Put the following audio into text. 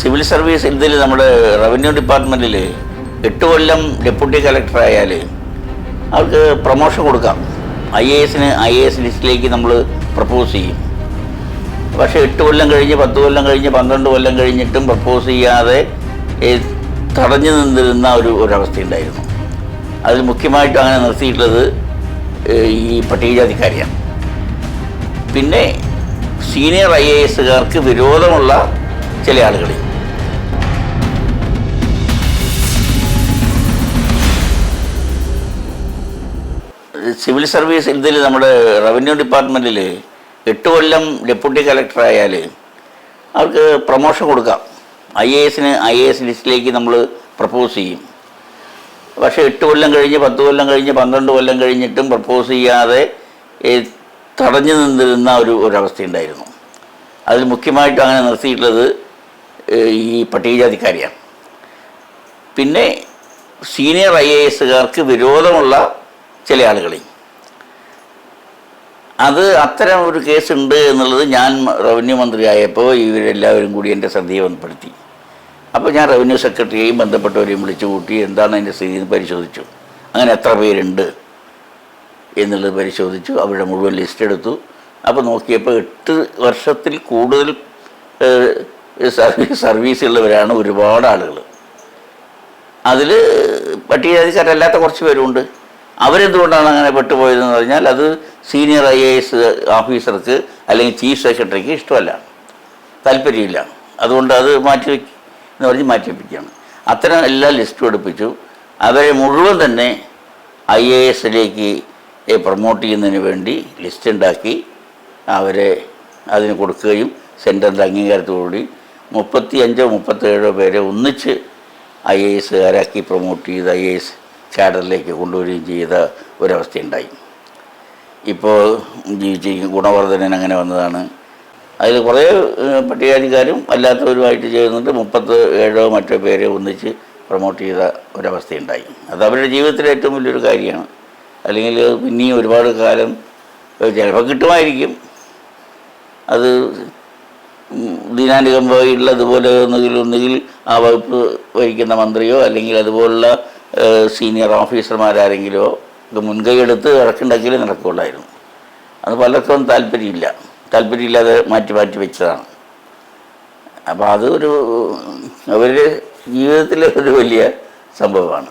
Civil service ഇതിൽ നമ്മുടെ revenue ഡിപ്പാർട്ട്മെന്റിൽ എട്ട് കൊല്ലം ഡെപ്യൂട്ടി കളക്ടർ ആയാൽ അവർക്ക് പ്രൊമോഷൻ കൊടുക്കാം. ഐ എ എസിന് ഐ എ എസ് ലിസ്റ്റിലേക്ക് നമ്മൾ പ്രപ്പോസ് ചെയ്യും. പക്ഷേ എട്ട് കൊല്ലം കഴിഞ്ഞ് പത്ത് കൊല്ലം കഴിഞ്ഞ് പന്ത്രണ്ട് കൊല്ലം കഴിഞ്ഞിട്ടും പ്രപ്പോസ് ചെയ്യാതെ തടഞ്ഞു നിന്നിരുന്ന ഒരു ഒരവസ്ഥയുണ്ടായിരുന്നു. അതിൽ മുഖ്യമായിട്ടും അങ്ങനെ നിർത്തിയിട്ടുള്ളത് ഈ പട്ടികജാതിക്കാരിയാണ്. പിന്നെ സീനിയർ ഐ എ എസുകാർക്ക് വിരോധമുള്ള ചില ആളുകളിൽ സിവിൽ സർവീസ് ഇതിൽ നമ്മുടെ റവന്യൂ ഡിപ്പാർട്ട്മെന്റിൽ എട്ട് കൊല്ലം ഡെപ്യൂട്ടി കളക്ടർ ആയാൽ അവർക്ക് പ്രൊമോഷൻ കൊടുക്കാം. ഐ എ എസിന് ഐ എ എസ് ലിസ്റ്റിലേക്ക് നമ്മൾ പ്രപ്പോസ് ചെയ്യും. പക്ഷേ എട്ട് കൊല്ലം കഴിഞ്ഞ് പത്ത് കൊല്ലം കഴിഞ്ഞ് പന്ത്രണ്ട് കൊല്ലം കഴിഞ്ഞിട്ടും പ്രപ്പോസ് ചെയ്യാതെ തടഞ്ഞു നിന്നിരുന്ന ഒരു ഒരവസ്ഥയുണ്ടായിരുന്നു. അതിൽ മുഖ്യമായിട്ടും അങ്ങനെ നിർത്തിയിട്ടുള്ളത് ഈ പട്ടികജാതിക്കാരിയാണ് പിന്നെ സീനിയർ ഐ എ എസുകാർക്ക് വിരോധമുള്ള ചില ആളുകളിൽ അത് അത്തരം ഒരു കേസ് ഉണ്ട് എന്നുള്ളത് ഞാൻ റവന്യൂ മന്ത്രിയായപ്പോൾ ഇവരെല്ലാവരും കൂടി എന്റെ ശ്രദ്ധയെ വന്നപ്പെടുത്തി അപ്പോൾ ഞാൻ റവന്യൂ സെക്രട്ടറിയെയും ബന്ധപ്പെട്ടവരെയും വിളിച്ചു കൂട്ടി എന്താണ് അതിന്റെ സ്ഥിതി? എന്ന് പരിശോധിച്ചു. അങ്ങനെ എത്ര പേരുണ്ട്? എന്നുള്ളത് പരിശോധിച്ചു. അവരുടെ മുഴുവൻ ലിസ്റ്റ് എടുത്തു. അപ്പോൾ നോക്കിയപ്പോൾ എട്ട് വർഷത്തിൽ കൂടുതൽ സർവീസ് സർവീസുള്ളവരാണ് ഒരുപാട് ആളുകൾ അതിൽ പട്ടികജാതിക്കാരല്ലാത്ത കുറച്ച് പേരുണ്ട്. അവരെന്തുകൊണ്ടാണ് അങ്ങനെ പെട്ടുപോയതെന്ന് പറഞ്ഞാൽ അത് സീനിയർ ഐ എ എസ് ഓഫീസർക്ക് അല്ലെങ്കിൽ ചീഫ് സെക്രട്ടറിക്ക് ഇഷ്ടമല്ല. താല്പര്യമില്ല. അതുകൊണ്ട് അത് മാറ്റി എന്ന് പറഞ്ഞ് മാറ്റി വയ്ക്കുകയാണ് അത്തരം എല്ലാ ലിസ്റ്റും എടുപ്പിച്ചു. അവരെ മുഴുവൻ തന്നെ ഐ എ എസിലേക്ക് പ്രൊമോട്ട് ചെയ്യുന്നതിന് വേണ്ടി ലിസ്റ്റ് ഉണ്ടാക്കി അവരെ അതിന് കൊടുക്കുകയും സെന്ററിന്റെ അംഗീകാരത്തോടുകൂടി മുപ്പത്തി അഞ്ചോ മുപ്പത്തേഴോ പേരെ ഒന്നിച്ച് ഐ എ എസുകാരാക്കി പ്രൊമോട്ട് ചെയ്ത് ഐ എ എസ് കാഡറിലേക്ക് കൊണ്ടുവരികയും ചെയ്ത ഒരവസ്ഥയുണ്ടായി. ഇപ്പോൾ ജീവിച്ച ഗുണവർദ്ധനൻ അങ്ങനെ വന്നതാണ്. അതിൽ കുറേ പട്ടികജാതിക്കാരും അല്ലാത്തവരുമായിട്ട് ചേർന്നിട്ട് മുപ്പത്ത് ഏഴോ മറ്റോ പേരെ ഒന്നിച്ച് പ്രൊമോട്ട് ചെയ്ത ഒരവസ്ഥയുണ്ടായി. അത് അവരുടെ ജീവിതത്തിലെ ഏറ്റവും വലിയൊരു കാര്യമാണ്. അല്ലെങ്കിൽ പിന്നെയും ഒരുപാട് കാലം ചിലപ്പോൾ കിട്ടുമായിരിക്കും. അത് ദിനാനുകമ്പയിലുള്ള അതുപോലെ ഒന്നുകിൽ ഒന്നുകിൽ ആ വകുപ്പ് വഹിക്കുന്ന മന്ത്രിയോ അല്ലെങ്കിൽ അതുപോലുള്ള സീനിയർ ഓഫീസർമാരാരെങ്കിലോ മുൻകൈ എടുത്ത് ഇറക്കുണ്ടാക്കിയാലേ നടക്കുകയുള്ളായിരുന്നു. അത് പലർക്കും താല്പര്യമില്ല. താല്പര്യമില്ലാതെ മാറ്റി മാറ്റി വെച്ചതാണ്. അപ്പോൾ അത് ഒരു അവരുടെ ജീവിതത്തിലെ ഒരു വലിയ സംഭവമാണ്.